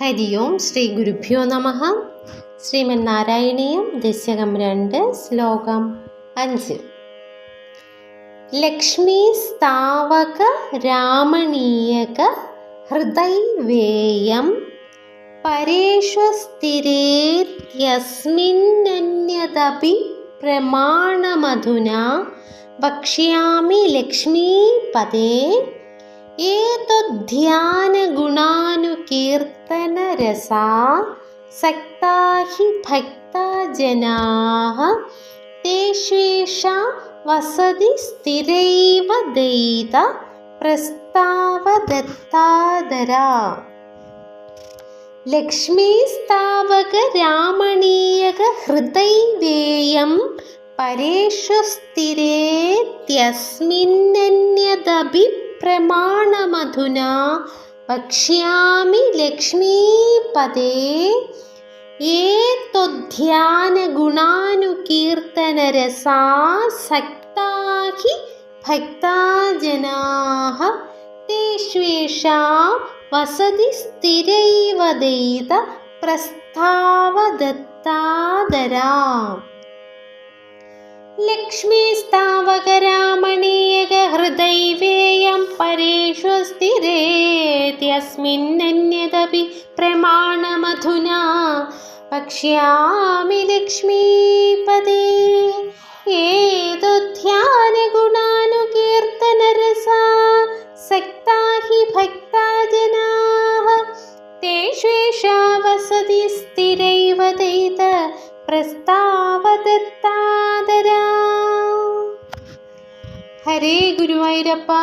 ഹരി ഓം ശ്രീ ഗുരുഭ്യോ നമ. ശ്രീമന്നാരായണീയം ദശകം രണ്ട് ശ്ലോകം അഞ്ച്. ലക്ഷ്മി സ്ഥാവക രാമണീയക ഹൃദൈവേയം പരേഷ്വസ്ഥിരേത്യസ്മിന്നന്യതപി പ്രമാണമധുന വക്ഷ്യാമി ലക്ഷ്മീപദേ രസാ സക്താ ഹി ഭക്താ ജനാഹ. തേഷേഷ വസതി സ്ഥിരൈവ ദൈത പ്രസ്താവദത്താദര ലക്ഷ്മീസ്താവക രാമണീയക ഹൃദൈവേയം പരേഷു സ്ഥിരേത്യസ്മിന്നന്യദഭിപ്രമാണമധുനാ വക്ഷ്യാമി ലക്ഷ്മീപദേ ഏതൊധ്യാനഗുണാനുകീർത്തനരസാ സക്താ ഹി ഭക്താജനാ തേഷ്വേഷാം വസതി സ്ഥിരൈവ ദൈത പ്രസ്താവദത്താദരാം ലക്ഷ്മീസ്താവകരാമണീയഹൃദൈവേയം പരേഷു സ്ഥിരേ. स्मिन्नन्यदपि प्रमाणमधुना पक्ष्यामि लक्ष्मीपदे एतुध्यानगुणानुकीर्तनरसा सक्ता हि भक्ता जनाः तेष्वेषा वसति स्थिरैव दैत प्रस्तावदत्तादरा। हरे गुरुवैरप्पा।